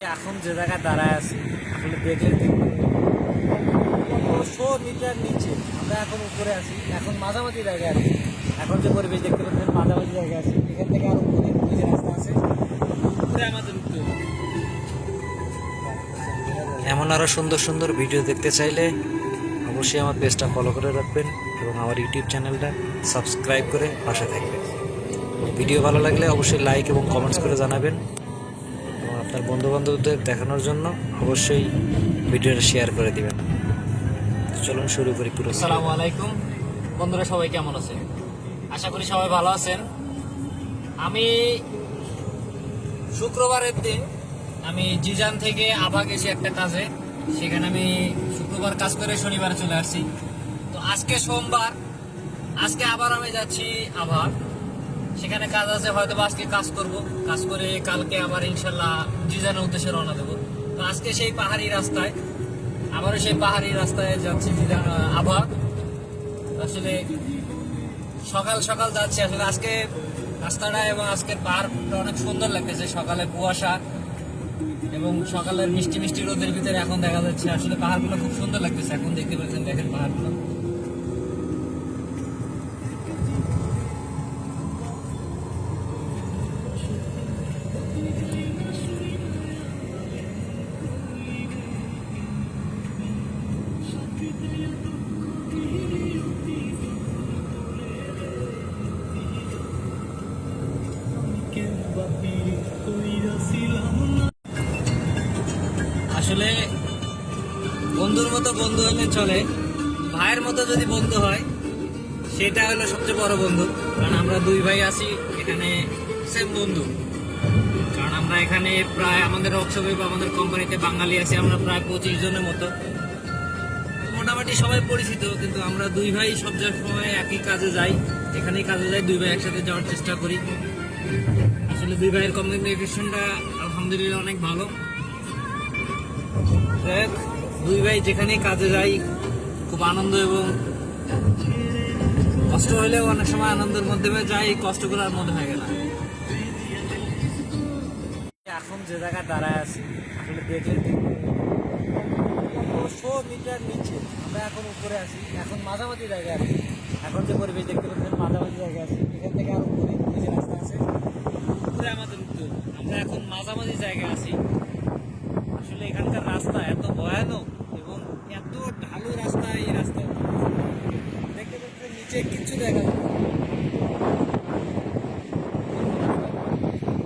এখন যে জায়গায় দাঁড়ায় আছি আসলে দেখলে শো মিটার নিচে, আমরা এখন উপরে আছি, এখন মাঝামাঝি জায়গায় আছি। এখন যে পরিবেশ দেখতে পাচ্ছেন, মাঝামাঝি জায়গায় আছি। এখান থেকে আরও উপরে যে রাস্তা আছে। উপরে আমাদের উঠতে এমন আরও সুন্দর সুন্দর ভিডিও দেখতে চাইলে অবশ্যই আমার পেজটা ফলো করে রাখবেন এবং আমার ইউটিউব চ্যানেলটা সাবস্ক্রাইব করে পাশে থাকবেন। ভিডিও ভালো লাগলে অবশ্যই লাইক এবং কমেন্টস করে জানাবেন। আপনার বন্ধুবান্ধবদের দেখানোর জন্য অবশ্যই ভিডিওটা শেয়ার করে দিবেন। চলুন শুরু করি পুরো আসসালামু আলাইকুম। বন্ধুরা সবাই কেমন আছেন? আশা করি সবাই ভালো আছেন। আমি শুক্রবারের দিন আমি জিজান থেকে আভা গেছি একটা কাজে, সেখানে আমি শুক্রবার কাজ করে শনিবার চলে আসছি। তো আজকে সোমবার, আজকে আবার আমি যাচ্ছি আবার সেখানে কাজ আছে হয়তো আজকে কাজ করব। কাজ করে কালকে আবার ইনশাল্লাহ জিজানের উদ্দেশ্যে রওনা দেবো। তো আজকে সেই পাহাড়ি রাস্তায়, আবারও সেই পাহাড়ি রাস্তায় যাচ্ছি আবার আসলে সকাল সকাল যাচ্ছি। আসলে আজকে রাস্তাটা এবং আজকের পাহাড়টা অনেক সুন্দর লাগতেছে। সকালে কুয়াশা এবং সকালের মিষ্টি মিষ্টি রোদের ভিতরে এখন দেখা যাচ্ছে। আসলে পাহাড়গুলো খুব সুন্দর লাগতেছে। এখন দেখতে পাচ্ছেন দেখেন পাহাড়গুলো। আসলে বন্ধুর মতো বন্ধু হলে চলে। ভাইয়ের মতো যদি বন্ধু হয়, সেটা হলো সবচেয়ে বড় বন্ধু। কারণ আমরা দুই ভাই আছি, এখানে সেম বন্ধু। কারণ আমরা এখানে প্রায় আমাদের ওয়ার্কশপে বা আমাদের কোম্পানিতে বাঙালি আছি, আমরা প্রায় পঁচিশ জনের মতো। মোটামুটি সবাই পরিচিত, কিন্তু আমরা দুই ভাই সব সময় একই কাজে যাই। এখানেই কাজে যাই, দুই ভাই একসাথে যাওয়ার চেষ্টা করি। আসলে ভাইয়ের কমিউনিকেশনটা আলহামদুলিল্লাহ অনেক ভালো। দুই ভাই যেখানে কাজে যাই, খুব আনন্দ এবং কষ্ট হলেও অনেক সময় আনন্দের মধ্যে যাই কষ্টগুলো আর মনে হয় না। এখন যে জায়গায় দাঁড়ায় আছি, আসলে দেখলে শো মিটার নিচে আমরা এখন উপরে আছি, এখন মাঝামাঝি জায়গায় আছি। এখন যে পরিবেশ দেখতে পাচ্ছেন, মাঝামাঝি জায়গায় আছি। এখান থেকে আরও ওই যে রাস্তা আছে। উপরে আমাদের হবে। আমরা এখন মাঝামাঝি জায়গায় আছি। আসলে এখানকার রাস্তা এত ভয়ানক এবং এত ঢালু রাস্তা এই রাস্তা দেখতে পাচ্ছেন নিচে কিচ্ছু দেখা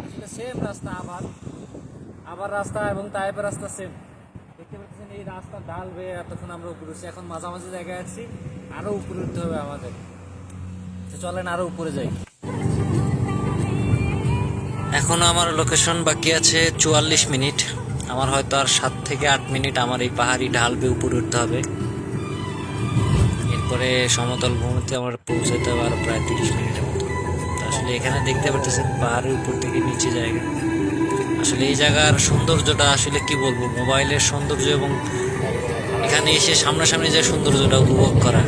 আসলে সেম রাস্তা আবার। আবার রাস্তা এবং তাইপের রাস্তা সেম দেখতে পাচ্ছেন এই রাস্তা ঢাল বেয়ে এতক্ষণ আমরা উপরে উঠছি। এখন মাঝামাঝি জায়গায় আসছি আরও উপরে উঠতে হবে আমাদের। চলেন আরও উপরে যাই। এখনও আমার লোকেশন বাকি আছে চুয়াল্লিশ মিনিট। আমার হয়তো আর সাত থেকে আট মিনিট আমার এই পাহাড়ি ঢাল বেয়ে উপরে উঠতে হবে। এরপরে সমতল ভূমিতে আমার পৌঁছাতে হবে আরও প্রায় তিরিশ মিনিটের মতো। আসলে এখানে দেখতে পাচ্ছেন পাহাড়ের উপর থেকে নিচে জায়গা। আসলে এই জায়গার সৌন্দর্যটা আসলে কি বলব? মোবাইলের সৌন্দর্য এবং এখানে এসে সামনাসামনি যে সৌন্দর্যটা উপভোগ করা।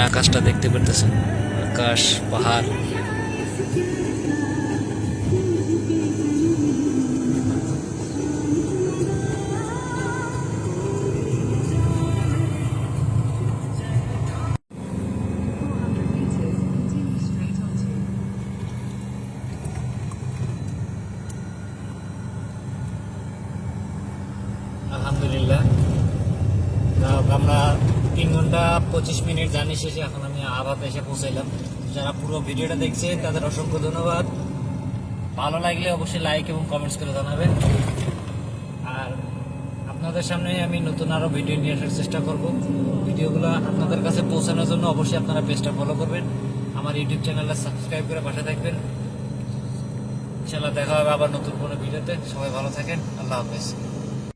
এখানে আকাশটা দেখতে পারতেছেন। আকাশ পাহাড়। আলহামদুলিল্লাহ। আমরা তিন ঘণ্টা পঁচিশ মিনিট জার্নি শেষে এখন আমি আবাদ এসে পৌঁছাইলাম। যারা পুরো ভিডিওটা দেখছে, তাদের অসংখ্য ধন্যবাদ। ভালো লাগলে অবশ্যই লাইক এবং কমেন্টস করে জানাবেন। আর আপনাদের সামনে আমি নতুন আরও ভিডিও নিয়ে আসার চেষ্টা করব। ভিডিওগুলো আপনাদের কাছে পৌঁছানোর জন্য অবশ্যই আপনারা পেজটা ফলো করবেন। আমার ইউটিউব চ্যানেলটা সাবস্ক্রাইব করে পাশে থাকবেন। ইনশাল্লাহ দেখা হবে আবার নতুন কোনো ভিডিওতে সবাই ভালো থাকেন। আল্লাহ হাফেজ।